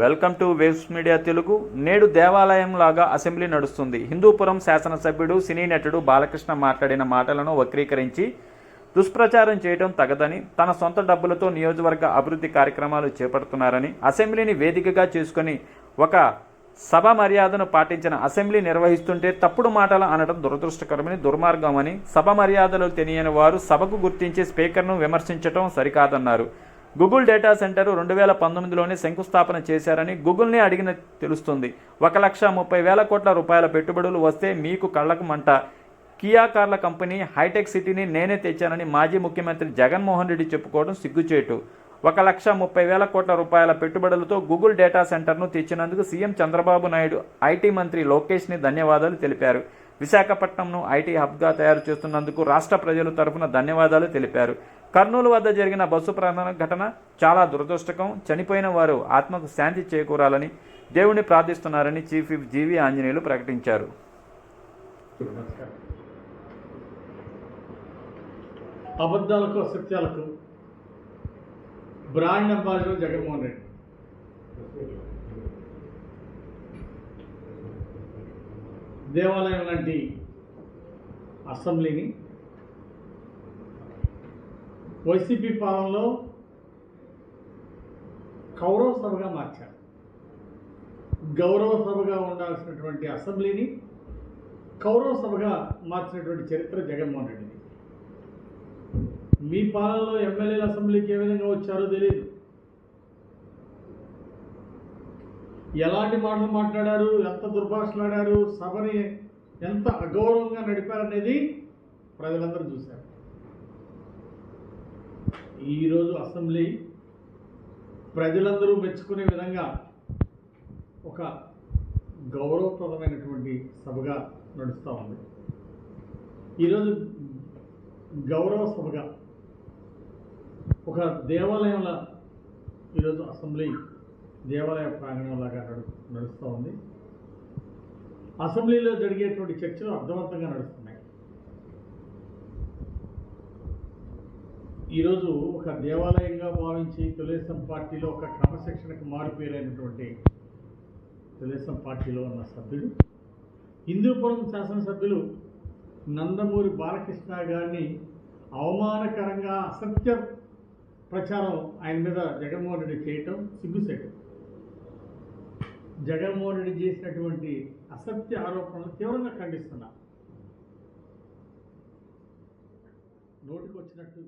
Welcome to Waves Media Telugu. నేడు దేవాలయం లాగా అసెంబ్లీ నడుస్తుంది. హిందూపురం శాసనసభ్యుడు సినీ నటుడు బాలకృష్ణ మాట్లాడిన మాటలను వక్రీకరించి దుష్ప్రచారం చేయడం తగదని తన సొంత డబ్బులతో నియోజకవర్గ అభివృద్ధి కార్యక్రమాలు చేపడుతున్నారని అసెంబ్లీని వేదికగా చేసుకొని ఒక సభ మర్యాదను పాటించిన అసెంబ్లీ నిర్వహిస్తుంటే తప్పుడు మాటలు అనడం దురదృష్టకరమని దుర్మార్గమని సభ మర్యాదలు తెలియని వారు సభకు గుర్తించి స్పీకర్ను విమర్శించడం సరికాదన్నారు. గూగుల్ డేటా సెంటర్ రెండు వేల పంతొమ్మిదిలోనే శంకుస్థాపన చేశారని గూగుల్ని అడిగిన తెలుస్తుంది. ఒక లక్ష ముప్పై వేల కోట్ల రూపాయల పెట్టుబడులు వస్తే మీకు కళ్ళకు మంట. కియా కార్ల కంపెనీ హైటెక్ సిటీని నేనే తెచ్చానని మాజీ ముఖ్యమంత్రి జగన్మోహన్ రెడ్డి చెప్పుకోవడం సిగ్గుచేటు. ఒక లక్ష ముప్పై వేల కోట్ల రూపాయల పెట్టుబడులతో గూగుల్ డేటా సెంటర్ను తెచ్చినందుకు సీఎం చంద్రబాబు నాయుడు ఐటీ మంత్రి లోకేష్ని ధన్యవాదాలు తెలిపారు. విశాఖపట్నంను ఐటీ హబ్గా తయారు చేస్తున్నందుకు రాష్ట్ర ప్రజల తరఫున ధన్యవాదాలు తెలిపారు. కర్నూలు వద్ద జరిగిన బస్సు ప్రమాణ ఘటన చాలా దురదృష్టకం చనిపోయిన వారు ఆత్మకు శాంతి చేకూరాలని దేవుణ్ణి ప్రార్థిస్తున్నారని చీఫ్ విప్ జీవి ఆంజనేయులు ప్రకటించారు. అబద్ధాలకు అసత్యాలకు బ్రాండ్ అంబాసిడర్ జగన్మోహన్ రెడ్డి. దేవాలయం లాంటి అసెంబ్లీని వైసీపీ పాలనలో కౌరవ సభగా మార్చారు. గౌరవ సభగా ఉండాల్సినటువంటి అసెంబ్లీని కౌరవ సభగా మార్చినటువంటి చరిత్ర జగన్మోహన్ రెడ్డిది. మీ పాలనలో ఎమ్మెల్యేల అసెంబ్లీకి ఏ విధంగా వచ్చారో తెలియదు ఎలాంటి మాటలు మాట్లాడారు ఎంత దుర్భాషలాడారు సభని ఎంత అగౌరవంగా నడిపారనేది ప్రజలందరూ చూశారు. ఈరోజు అసెంబ్లీ ప్రజలందరూ మెచ్చుకునే విధంగా ఒక గౌరవప్రదమైనటువంటి సభగా నడుస్తూ ఉంది. ఈరోజు గౌరవ సభగా ఒక దేవాలయంలా ఈరోజు అసెంబ్లీ దేవాలయ ప్రాంగణంలాగా నడు నడుస్తూ ఉంది. అసెంబ్లీలో జరిగేటువంటి చర్చలు అర్థవంతంగా నడుస్తున్నాయి. ఈరోజు ఒక దేవాలయంగా భావించి తెలుగుదేశం పార్టీలో ఒక క్రమశిక్షణకు మారిపోయినటువంటి తెలుగుదేశం పార్టీలో ఉన్న సభ్యుడు హిందూపురం శాసనసభ్యులు నందమూరి బాలకృష్ణ గారిని అవమానకరంగా అసత్య ప్రచారం ఆయన మీద జగన్మోహన్ రెడ్డి చేయటం సిగ్గుసేటు జగన్మోహన్ రెడ్డి చేసినటువంటి అసత్య ఆరోపణలు తీవ్రంగా ఖండిస్తున్నా. నోటికి వచ్చినట్టు